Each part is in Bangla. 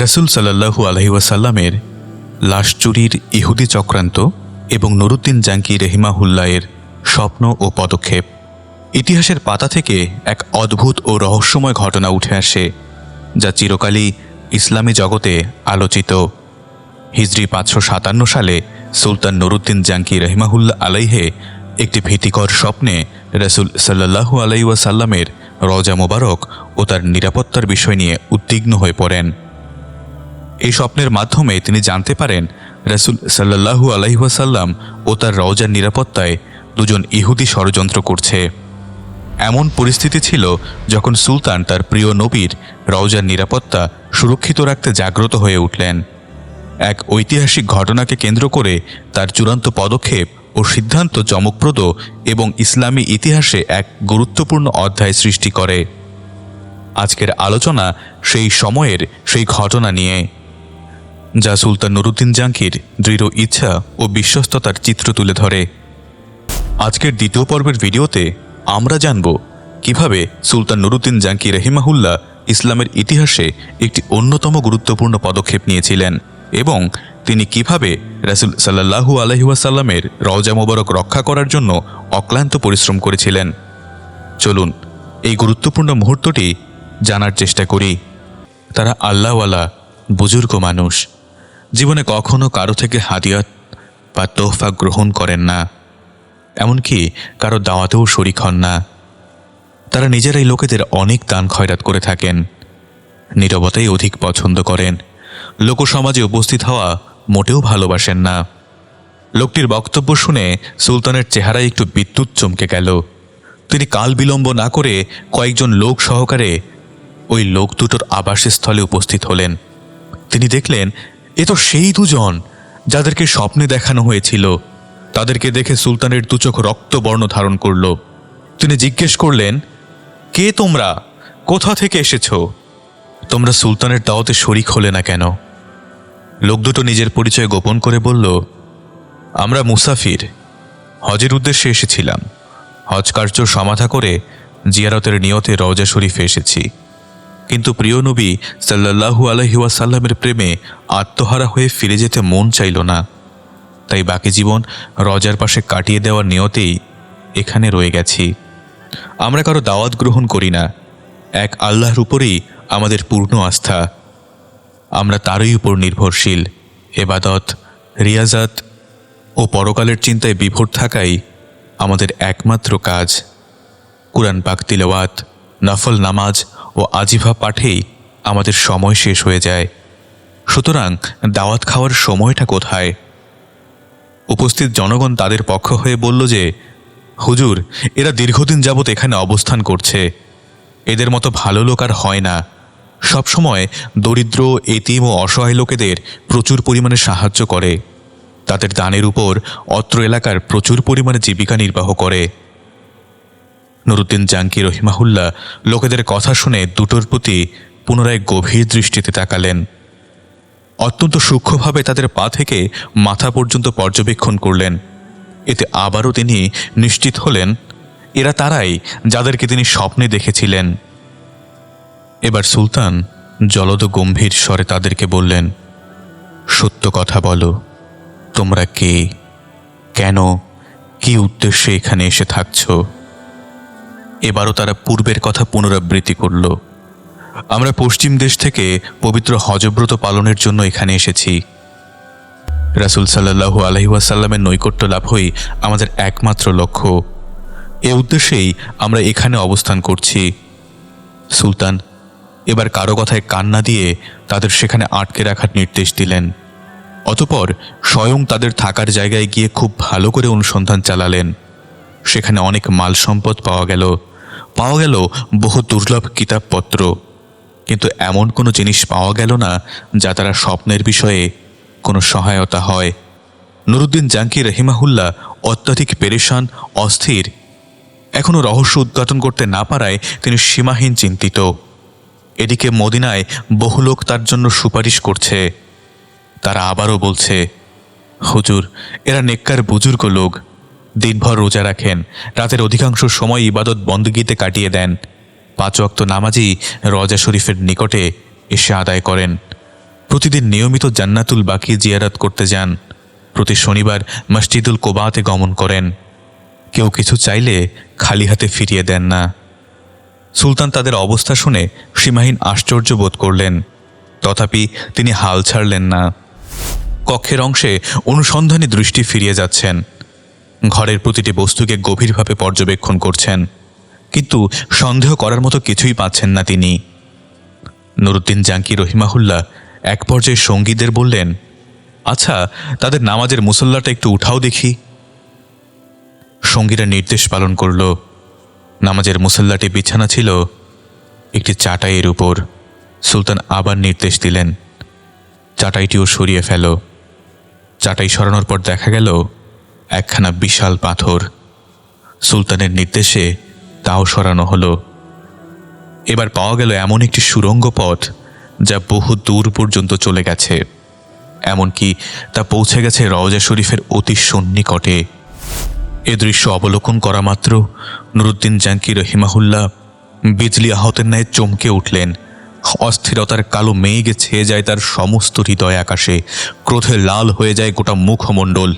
রসুল সাল্লাহু আলহিউসাল্লামের লাশ চুরির ইহুদি চক্রান্ত এবং নুরুদ্দিন জাঙ্কি রেহিমাহুল্লায়ের স্বপ্ন ও পদক্ষেপ। ইতিহাসের পাতা থেকে এক অদ্ভুত ও রহস্যময় ঘটনা উঠে আসে, যা চিরকালই ইসলামী জগতে আলোচিত। হিজরি পাঁচশো সাতান্ন সালে সুলতান নুরুদ্দিন জাঙ্কি রহিমাহুল্লা আলাইহে একটি ভীতিকর স্বপ্নে রসুল সাল্লাহু আলাইসাল্লামের রজা মোবারক ও তার নিরাপত্তার বিষয় নিয়ে উদ্বিগ্ন হয়ে পড়েন। এই স্বপ্নের মাধ্যমে তিনি জানতে পারেন রসুল সাল্লাহু আলাইসাল্লাম ও তার রওজার নিরাপত্তায় দুজন ইহুদি ষড়যন্ত্র করছে। এমন পরিস্থিতি ছিল যখন সুলতান তার প্রিয় নবীর রওজার নিরাপত্তা সুরক্ষিত রাখতে জাগ্রত হয়ে উঠলেন। এক ঐতিহাসিক ঘটনাকে কেন্দ্র করে তার চূড়ান্ত পদক্ষেপ ও সিদ্ধান্ত চমকপ্রদ এবং ইসলামী ইতিহাসে এক গুরুত্বপূর্ণ অধ্যায় সৃষ্টি করে। আজকের আলোচনা সেই সময়ের সেই ঘটনা নিয়ে। যা সুলতান নুরুদ্দিন জাঙ্কির দৃঢ় ইচ্ছা ও বিশ্বস্ততার চিত্র তুলে ধরে। আজকের দ্বিতীয় পর্বের ভিডিওতে আমরা জানব কীভাবে সুলতান নুরুদ্দিন জাঙ্কি রহিমাহুল্লাহ ইসলামের ইতিহাসে একটি অন্যতম গুরুত্বপূর্ণ পদক্ষেপ নিয়েছিলেন এবং তিনি কীভাবে রাসুল সাল্লাহু আলহিউসাল্লামের রওজা মোবারক রক্ষা করার জন্য অক্লান্ত পরিশ্রম করেছিলেন। চলুন, এই গুরুত্বপূর্ণ মুহূর্তটি জানার চেষ্টা করি। তারা আল্লাহওয়ালা বুজুর্গ মানুষ। জীবনে কখনো কারও থেকে হাদিয়াত বা তোহফা গ্রহণ করেন না। এমনকি কারও দাওয়াতেও শরিক হন না। তারা নিজেরাই লোকেদের অনেক দান খয়রাত করে থাকেন। নীরবতাই অধিক পছন্দ করেন। লোকসমাজে উপস্থিত হওয়া মোটেও ভালোবাসেন না। লোকটির বক্তব্য শুনে সুলতানের চেহারায় একটু বিদ্যুৎ চমকে গেল। তিনি কাল বিলম্ব না করে কয়েকজন লোক সহকারে ওই লোক দুটোর আবাসস্থলে উপস্থিত হলেন। তিনি দেখলেন এ তো সেই দুজন যাদেরকে স্বপ্নে দেখানো হয়েছিল। তাদেরকে দেখে সুলতানের দুচোখ রক্তবর্ণ ধারণ করল। তিনি জিজ্ঞেস করলেন, কে তোমরা? কোথা থেকে এসেছ? তোমরা সুলতানের দাওয়াতে শরিক হলে না কেন? লোক দুটো নিজের পরিচয় গোপন করে বলল, আমরা মুসাফির। হজের উদ্দেশ্যে এসেছিলাম। হজ কার্য সমাধা করে জিয়ারতের নিয়তে রওজা শরীফে এসেছি। কিন্তু প্রিয় নবী সাল্লাহু আলহিউসাল্লামের প্রেমে আত্মহারা হয়ে ফিরে যেতে মন চাইল না। তাই বাকি জীবন রজার পাশে কাটিয়ে দেওয়ার নিয়তেই এখানে রয়ে গেছি। আমরা কারও দাওয়াত গ্রহণ করি না। এক আল্লাহর উপরেই আমাদের পূর্ণ আস্থা। আমরা তারই উপর নির্ভরশীল। এবাদত, রিয়াজাত ও পরকালের চিন্তায় বিভোর থাকাই আমাদের একমাত্র কাজ। কুরআন পাক তিলাওয়াত, নফল নামাজ ও আজিভা পাঠেই আমাদের সময় শেষ হয়ে যায়। সুতরাং দাওয়াত খাওয়ার সময়টা কোথায়? উপস্থিত জনগণ তাদের পক্ষ হয়ে বলল যে, হুজুর, এরা দীর্ঘদিন যাবৎ এখানে অবস্থান করছে। এদের মতো ভালো লোক আর হয় না। সবসময় দরিদ্র, এতিম ও অসহায় লোকেদের প্রচুর পরিমাণে সাহায্য করে। তাদের দানের উপর অত্র এলাকার প্রচুর পরিমাণে জীবিকা নির্বাহ করে। নুরুদ্দিন জাঙ্কি রহিমাহুল্লাহ লোকেদের কথা শুনে দুটোর প্রতি পুনরায় গভীর দৃষ্টিতে তাকালেন। অত্যন্ত সূক্ষ্মভাবে তাদের পা থেকে মাথা পর্যন্ত পর্যবেক্ষণ করলেন। এতে আবারও তিনি নিশ্চিত হলেন, এরা তারাই যাদেরকে তিনি স্বপ্নে দেখেছিলেন। এবার সুলতান জলদ গম্ভীর স্বরে তাদেরকে বললেন, সত্য কথা বলো, তোমরা কে? কেন? কি উদ্দেশ্যে এখানে এসে থাকছ? এবারও তারা পূর্বের কথা পুনরাবৃত্তি করল। আমরা পশ্চিম দেশ থেকে পবিত্র হজব্রত পালনের জন্য এখানে এসেছি। রাসুল সাল্লাহু আলহিউসাল্লামের নৈকট্য লাভই আমাদের একমাত্র লক্ষ্য। এ উদ্দেশ্যেই আমরা এখানে অবস্থান করছি। সুলতান, এবার কারও কথায় কান্না দিয়ে তাদের সেখানে আটকে রাখার নির্দেশ দিলেন। অতপর স্বয়ং তাদের থাকার জায়গায় গিয়ে খুব ভালো করে অনুসন্ধান চালালেন। সেখানে অনেক মাল সম্পদ পাওয়া গেল। পাওয়া গেল বহু দুর্লভ কিতাবপত্র। কিন্তু এমন কোনো জিনিস পাওয়া গেল না যা তারা স্বপ্নের বিষয়ে কোনো সহায়তা হয়। নুরুদ্দিন জাঙ্কি রহিমাহুল্লাহ অত্যাধিক পেরেশান, অস্থির। এখনও রহস্য উদ্ঘাটন করতে না পারায় তিনি সীমাহীন চিন্তিত। এদিকে মদিনায় বহু লোক তার জন্য সুপারিশ করছে। তারা আবারও বলছে, হুজুর, এরা নেককার বুজুর্গ লোক। দিনভর রোজা রাখেন। রাতের অধিকাংশ সময় ইবাদত বন্দগিতে কাটিয়ে দেন। পাঁচ অক্ত নামাজি রজা শরীফের নিকটে এসে আদায় করেন। প্রতিদিন নিয়মিত জান্নাতুল বাকি জিয়ারাত করতে যান। প্রতি শনিবার মসজিদুল কোবাতে গমন করেন। কেউ কিছু চাইলে খালি হাতে ফিরিয়ে দেন না। সুলতান তাদের অবস্থা শুনে সীমাহীন আশ্চর্য বোধ করলেন। তথাপি তিনি হাল ছাড়লেন না। কক্ষের অংশে অনুসন্ধানী দৃষ্টি ফিরিয়ে যাচ্ছেন। ঘরের প্রতিটি বস্তুকে গভীরভাবে পর্যবেক্ষণ করছেন, কিন্তু সন্দেহ করার মতো কিছুই পাচ্ছেন না তিনি। নুরুদ্দিন জাঙ্কি রহিমাহুল্লাহ এক পর্যায়ে সঙ্গীদের বললেন আচ্ছা তাদের নামাজের মুসল্লাটা একটু উঠাও দেখি। সঙ্গীরা নির্দেশ পালন করল। নামাজের মুসল্লাটি বিছানা ছিল, একটি চাটাইয়ের উপর। সুলতান আবার নির্দেশ দিলেন, চাটাইটিও সরিয়ে ফেল। চাটাই সরানোর পর দেখা গেল একখানা বিশাল পাথর। সুলতানের নির্দেশে তাও সরানো হলো। এবার পাওয়া গেল এমন একটি সুরঙ্গ পথ যা বহু দূর পর্যন্ত চলে গেছে, এমনকি তা পৌঁছে গেছে রওজা শরীফের অতি সন্নিকটে। এ দৃশ্য অবলোকন করা মাত্র নুরুদ্দিন জাঙ্কি রহিমাহুল্লাহ বিজলি আহতের ন্যায় চমকে উঠলেন। অস্থিরতার কালো মেঘে ছেয়ে যায় তার সমস্ত হৃদয় আকাশে, ক্রোধে লাল হয়ে যায় গোটা মুখমণ্ডল।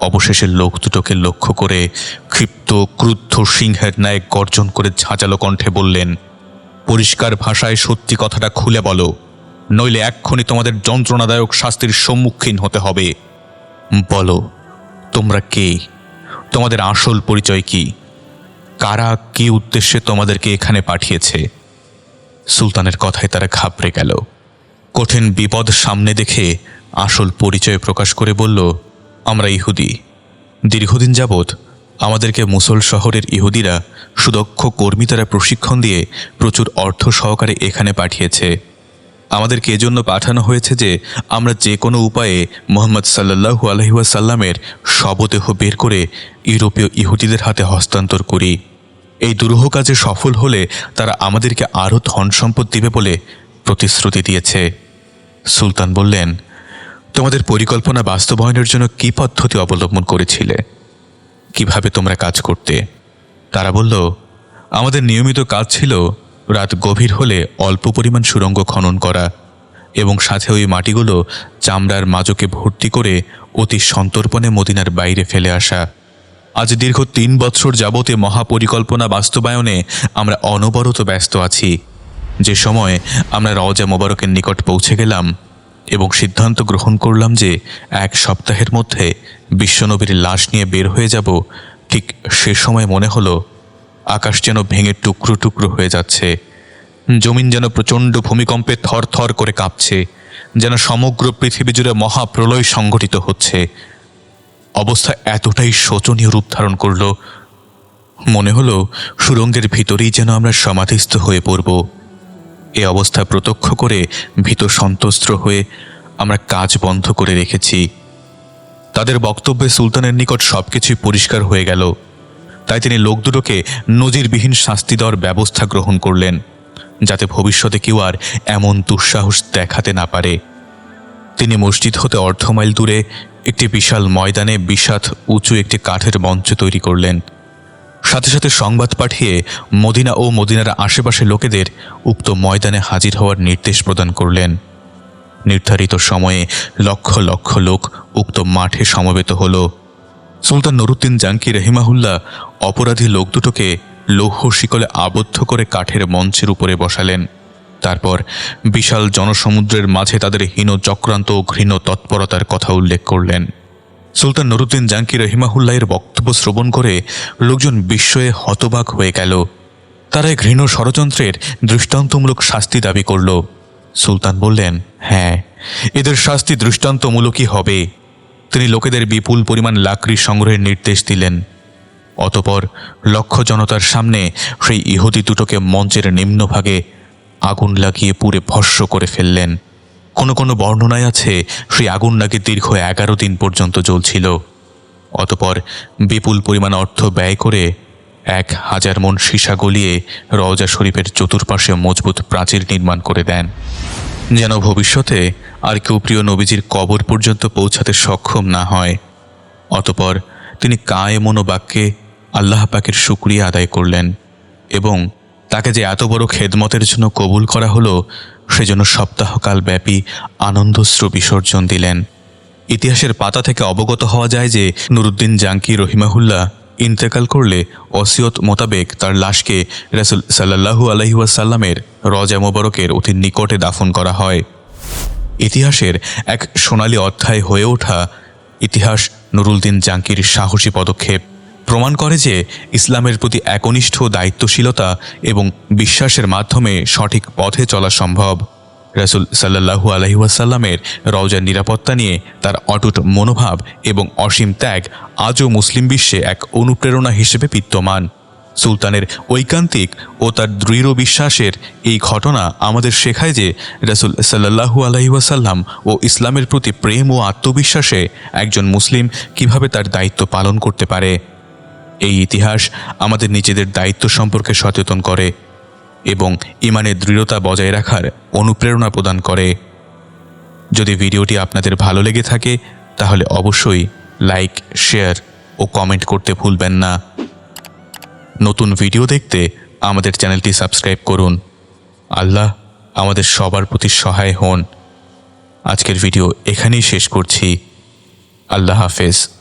অবশেষে লোক দুটোকে লক্ষ্য করে ক্ষিপ্ত, ক্রুদ্ধ সিংহের ন্যায় গর্জন করে ঝাঁঝালো কণ্ঠে বললেন, পরিষ্কার ভাষায় সত্যি কথাটা খুলে বলো। নইলে এক্ষুনি তোমাদের যন্ত্রণাদায়ক শাস্তির সম্মুখীন হতে হবে। বলো, তোমরা কে? তোমাদের আসল পরিচয় কি? কারা কি উদ্দেশ্যে তোমাদেরকে এখানে পাঠিয়েছে? সুলতানের কথায় তারা ঘাবড়ে গেল। কঠিন বিপদ সামনে দেখে আসল পরিচয় প্রকাশ করে বলল আমরা ইহুদি। দীর্ঘদিন যাবৎ আমাদেরকে মুসল শহরের ইহুদিরা সুদক্ষ কর্মী তারা প্রশিক্ষণ দিয়ে প্রচুর অর্থ সহকারে এখানে পাঠিয়েছে। আমাদেরকে এজন্য পাঠানো হয়েছে যে আমরা যে কোনো উপায়ে মোহাম্মদ সাল্লাহু আলহিউসাল্লামের শবদেহ বের করে ইউরোপীয় ইহুদিদের হাতে হস্তান্তর করি। এই দুরূহ কাজে সফল হলে তারা আমাদেরকে আরও ধন সম্পদ দিবে বলে প্রতিশ্রুতি দিয়েছে। সুলতান বললেন তোমাদের পরিকল্পনা বাস্তবায়নের জন্য কী পদ্ধতি অবলম্বন করেছিলে? কীভাবে তোমরা কাজ করতে? তারা বলল, আমাদের নিয়মিত কাজ ছিল রাত গভীর হলে অল্প পরিমাণ সুরঙ্গ খনন করা এবং সাথে ওই মাটিগুলো চামড়ার মাজকে ভর্তি করে অতি সন্তর্পণে মদিনার বাইরে ফেলে আসা। আজ দীর্ঘ তিন বৎসর যাবতে মহাপরিকল্পনা বাস্তবায়নে আমরা অনবরত ব্যস্ত আছি। যে সময় আমরা রওজা মোবারকের নিকট পৌঁছে গেলাম এবং সিদ্ধান্ত গ্রহণ করলাম যে এক সপ্তাহের মধ্যে বিশ্বনবীর লাশ নিয়ে বের হয়ে যাব। ঠিক সে সময় মনে হলো, আকাশ যেন ভেঙে টুকরো টুকরো হয়ে যাচ্ছে। জমিন যেন প্রচণ্ড ভূমিকম্পে থর থর করে কাঁপছে, যেন সমগ্র পৃথিবী জুড়ে মহাপ্রলয় সংঘটিত হচ্ছে। অবস্থা এতটাই শোচনীয় রূপ ধারণ করল। মনে হলো সুরঙ্গের ভিতরেই যেন আমরা সমাধিস্থ হয়ে পড়ব। এ অবস্থা প্রত্যক্ষ করে ভীত সন্তস্ত্র হয়ে আমরা কাজ বন্ধ করে রেখেছি। তাদের বক্তব্যে সুলতানের নিকট সবকিছুই পরিষ্কার হয়ে গেল। তাই তিনি লোক দুটোকে নজিরবিহীন শাস্তি দেওয়ার ব্যবস্থা গ্রহণ করলেন, যাতে ভবিষ্যতে কেউ আর এমন দুঃসাহস দেখাতে না পারে। তিনি মসজিদ হতে অর্ধ মাইল দূরে একটি বিশাল ময়দানে বিষাদ উঁচু একটি কাঠের মঞ্চ তৈরি করলেন। সাথে সাথে সংবাদ পাঠিয়ে মদিনা ও মদিনার আশেপাশে লোকেদের উক্ত ময়দানে হাজির হওয়ার নির্দেশ প্রদান করলেন। নির্ধারিত সময়ে লক্ষ লক্ষ লোক উক্ত মাঠে সমবেত হল। সুলতান নুরুদ্দিন জাঙ্কি রহিমাহুল্লাহ অপরাধী লোক দুটোকে লৌহ শিকলে আবদ্ধ করে কাঠের মঞ্চের উপরে বসালেন। তারপর বিশাল জনসমুদ্রের মাঝে তাদের হীন চক্রান্ত ও ঘৃণ তৎপরতার কথা উল্লেখ করলেন। সুলতান নুরুদ্দিন জাঙ্কি রহিমাহুল্লাহের বক্তব্য শ্রবণ করে লোকজন বিস্ময়ে হতবাক হয়ে গেল। তারা ঘৃণ ষড়যন্ত্রের দৃষ্টান্তমূলক শাস্তি দাবি করল। সুলতান বললেন হ্যাঁ এদের শাস্তি দৃষ্টান্তমূলকই হবে। তিনি লোকেদের বিপুল পরিমাণ লাকড়ি সংগ্রহের নির্দেশ দিলেন। অতপর লক্ষ জনতার সামনে সেই ইহুদি দুটোকে মঞ্চের নিম্নভাগে আগুন লাগিয়ে পুড়ে ভস্য করে ফেললেন। কোনো কোনো বর্ণনায় আছে সেই আগুন নাকি দীর্ঘ এগারো দিন পর্যন্ত জ্বলছিল। অতপর বিপুল পরিমাণ অর্থ ব্যয় করে এক হাজার মন সীসা গলিয়ে রওজা শরীফের চতুর্পাশে মজবুত প্রাচীর নির্মাণ করে দেন। যেন ভবিষ্যতে আর কেউ প্রিয় নবীজির কবর পর্যন্ত পৌঁছাতে সক্ষম না হয়। অতপর তিনি কায়ে মনোবাক্যে আল্লাহ পাকের শুক্রিয়া আদায় করলেন এবং তাকে যে এত বড় খেদমতের জন্য কবুল করা হলো সেজন্য সপ্তাহকাল ব্যাপী আনন্দশ্রু বিসর্জন দিলেন। ইতিহাসের পাতা থেকে অবগত হওয়া যায় যে নুরুদ্দিন জাঙ্কি রহিমাহুল্লাহ ইন্তেকাল করলে ওসিয়ত মোতাবেক তার লাশকে রাসুল সাল্লাহু আলহিউসাল্লামের রজা মোবারকের অতি নিকটে দাফন করা হয়। ইতিহাসের এক সোনালী অধ্যায় হয়ে ওঠা ইতিহাস নুরুলদিন জাঙ্কির সাহসী পদক্ষেপ। প্রমাণ করে যে ইসলামের প্রতি একনিষ্ঠ দায়িত্বশীলতা এবং বিশ্বাসের মাধ্যমে সঠিক পথে চলা সম্ভব। রাসুল সাল্লাহু আলহিউসাল্লামের রওজার নিরাপত্তা নিয়ে তার অটুট মনোভাব এবং অসীম ত্যাগ আজও মুসলিম বিশ্বে এক অনুপ্রেরণা হিসেবে বিদ্যমান। সুলতানের ঐকান্তিক ও তার দৃঢ় বিশ্বাসের এই ঘটনা আমাদের শেখায় যে রাসুল সাল্লাহু আলহিউসাল্লাম ও ইসলামের প্রতি প্রেম ও আত্মবিশ্বাসে একজন মুসলিম কীভাবে তার দায়িত্ব পালন করতে পারে। এই ইতিহাস আমাদের নিজেদের দায়িত্ব সম্পর্কে সচেতন করে এবং ইমানের দৃঢ়তা বজায় রাখার অনুপ্রেরণা প্রদান করে। যদি ভিডিওটি আপনাদের ভালো লেগে থাকে, তাহলে অবশ্যই লাইক, শেয়ার ও কমেন্ট করতে ভুলবেন না। নতুন ভিডিও দেখতে আমাদের চ্যানেলটি সাবস্ক্রাইব করুন। আল্লাহ আমাদের সবার প্রতি সহায় হন। আজকের ভিডিও এখানেই শেষ করছি। আল্লাহ হাফেজ।